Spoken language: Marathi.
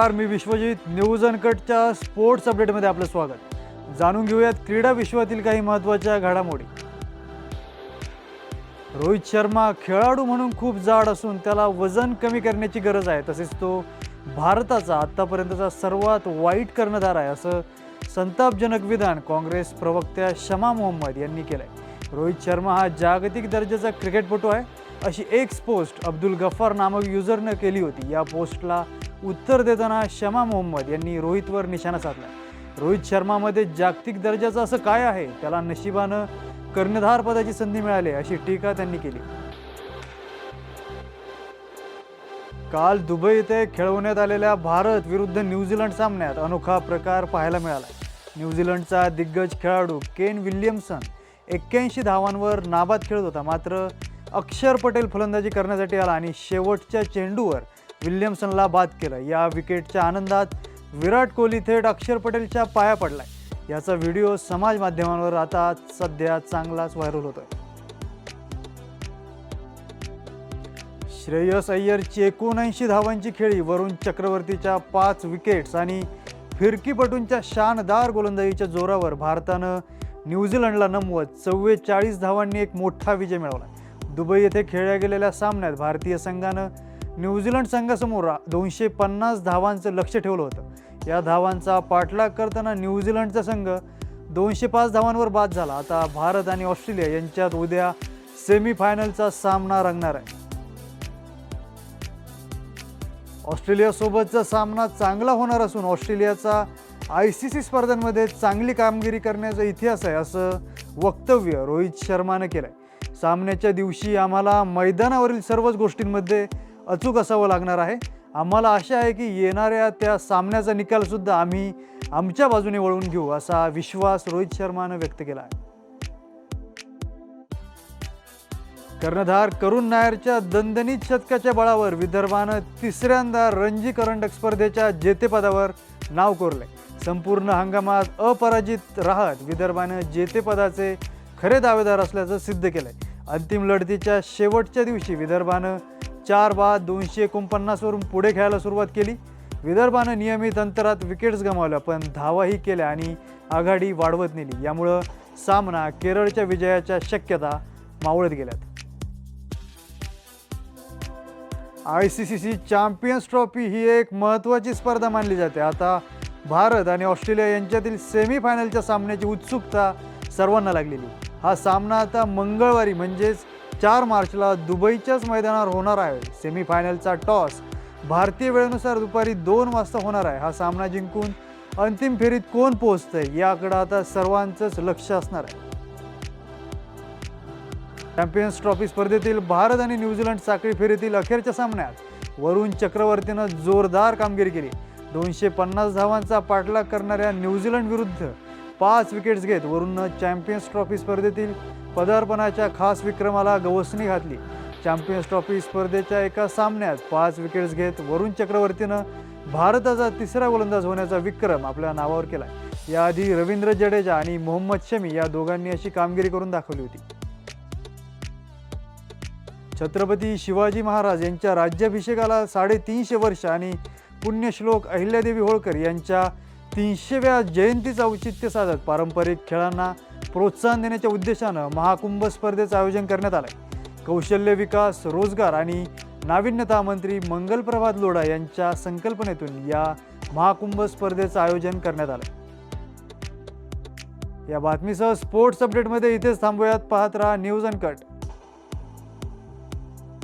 नमस्कार मी विश्वजित. न्यूज अनकटच्या स्पोर्ट्स अपडेटमध्ये आपलं स्वागत. जाणून घेऊयात क्रीडा विश्वातील काही महत्त्वाच्या घडामोडी. रोहित शर्मा खेळाडू म्हणून खूप जाड असून त्याला वजन कमी करण्याची गरज आहे. तसेच तो भारताचा आत्तापर्यंतचा सर्वात वाईट कर्णधार आहे असं संतापजनक विधान काँग्रेस प्रवक्त्या शमा मोहम्मद यांनी केलं आहे रोहित शर्मा हा जागतिक दर्जाचा क्रिकेटपटू आहे. अशी एक पोस्ट अब्दुल गफ्फार नामक युजरनं केली होती. या पोस्टला उत्तर देताना शमा मोहम्मद यांनी रोहितवर निशाणा साधला. रोहित शर्मामध्ये जागतिक दर्जाचं असं काय आहे? त्याला नशिबानं कर्णधार पदाची संधी मिळाली अशी टीका त्यांनी केली. काल दुबई येथे खेळवण्यात आलेल्या भारत विरुद्ध न्यूझीलंड सामन्यात अनोखा प्रकार पाहायला मिळाला. न्यूझीलंडचा दिग्गज खेळाडू केन विल्यमसन एक्क्याऐंशी धावांवर नाबाद खेळत होता. मात्र अक्षर पटेल फलंदाजी करण्यासाठी आला आणि शेवटच्या चेंडूवर विल्यमसनला बाद केलं. या विकेटच्या आनंदात विराट कोहली थेट अक्षर पटेलच्या पाया पडलाय. याचा व्हिडिओ समाज माध्यमांवर आता सध्या चांगलाच व्हायरल होतोय. श्रेयस अय्यरची एकोणऐंशी धावांची खेळी वरुण चक्रवर्तीच्या पाच विकेट्स आणि फिरकीपटूंच्या शानदार गोलंदाजीच्या जोरावर भारतानं न्यूझीलंडला नमवत चव्वेचाळीस धावांनी एक मोठा विजय मिळवला. दुबई येथे खेळल्या गेलेल्या सामन्यात भारतीय संघानं न्यूझीलंड संघासमोर दोनशे पन्नास धावांचं लक्ष ठेवलं होतं. या धावांचा पाठलाग करताना न्यूझीलंडचा संघ दोनशे पाच धावांवर बाद झाला. आता भारत आणि ऑस्ट्रेलिया यांच्यात उद्या सेमीफायनलचा सामना रंगणार आहे. ऑस्ट्रेलियासोबतचा सामना चांगला होणार असून ऑस्ट्रेलियाचा आय सी सी स्पर्धांमध्ये चांगली कामगिरी करण्याचा इतिहास आहे असं वक्तव्य रोहित शर्मानं केलं आहे सामन्याच्या दिवशी आम्हाला मैदानावरील सर्वच गोष्टींमध्ये अचूक असावं लागणार आहे. आम्हाला आशा आहे की येणाऱ्या त्या सामन्याचा निकालसुद्धा आम्ही आमच्या बाजूने वळवून घेऊ असा विश्वास रोहित शर्मानं व्यक्त केला आहे. कर्णधार करुण नायरच्या दणदणीत शतकाच्या बळावर विदर्भानं तिसऱ्यांदा रणजी करंडक स्पर्धेच्या जेतेपदावर नाव कोरले संपूर्ण हंगामात अपराजित राहत विदर्भानं जेतेपदाचे खरे दावेदार असल्याचं सिद्ध केलंय. अंतिम लढतीच्या शेवटच्या दिवशी विदर्भानं चार बाद दोनशे एकोणपन्नासवरून पुढे खेळायला सुरुवात केली. विदर्भानं नियमित अंतरात विकेट्स गमावल्या पण धावाही केल्या आणि आघाडी वाढवत नेली. यामुळं सामना केरळच्या विजयाच्या शक्यता मावळत गेल्यात. I C C C champions trophy ही एक महत्त्वाची स्पर्धा मानली जाते. आता भारत आणि ऑस्ट्रेलिया यांच्यातील सेमीफायनलच्या सामन्याची उत्सुकता सर्वांना लागलेली. हा सामना आता मंगळवारी म्हणजेच चार मार्चला दुबईच्याच मैदानावर होणार आहे. सेमीफायनलचा टॉस भारतीय वेळेनुसार दुपारी दोन वाजता होणार आहे. हा सामना जिंकून अंतिम फेरीत कोण पोहोचतंय याकडं आता सर्वांचंच लक्ष असणार आहे. चॅम्पियन्स ट्रॉफी स्पर्धेतील भारत आणि न्यूझीलंड साखळी फेरीतील अखेरच्या सामन्यात वरुण चक्रवर्तीनं जोरदार कामगिरी केली. दोनशे पन्नास धावांचा पाठलाग करणाऱ्या न्यूझीलंड विरुद्ध पाच विकेट्स घेत वरुणनं चॅम्पियन्स ट्रॉफी स्पर्धेतील पदार्पणाच्या खास विक्रमाला गवसणी घातली. चॅम्पियन्स ट्रॉफी स्पर्धेच्या एका सामन्यात पाच विकेट्स घेत वरुण चक्रवर्तीनं भारताचा तिसरा गोलंदाज होण्याचा विक्रम आपल्या नावावर केला याआधी रवींद्र जडेजा आणि मोहम्मद शमी या दोघांनी अशी कामगिरी करून दाखवली होती. छत्रपती शिवाजी महाराज यांच्या राज्याभिषेकाला साडेतीनशे वर्ष आणि पुण्यश्लोक अहिल्यादेवी होळकर यांच्या तीनशेव्या जयंतीचं औचित्य साधत पारंपरिक खेळांना प्रोत्साहन देण्याच्या उद्देशानं महाकुंभ स्पर्धेचं आयोजन करण्यात आलं आहे कौशल्य विकास रोजगार आणि नाविन्यता मंत्री मंगल प्रभात लोढा यांच्या संकल्पनेतून या महाकुंभ स्पर्धेचं आयोजन करण्यात आलं या बातमीसह स्पोर्ट्स अपडेटमध्ये इथेच थांबूयात. पाहत राहा न्यूज अँड कट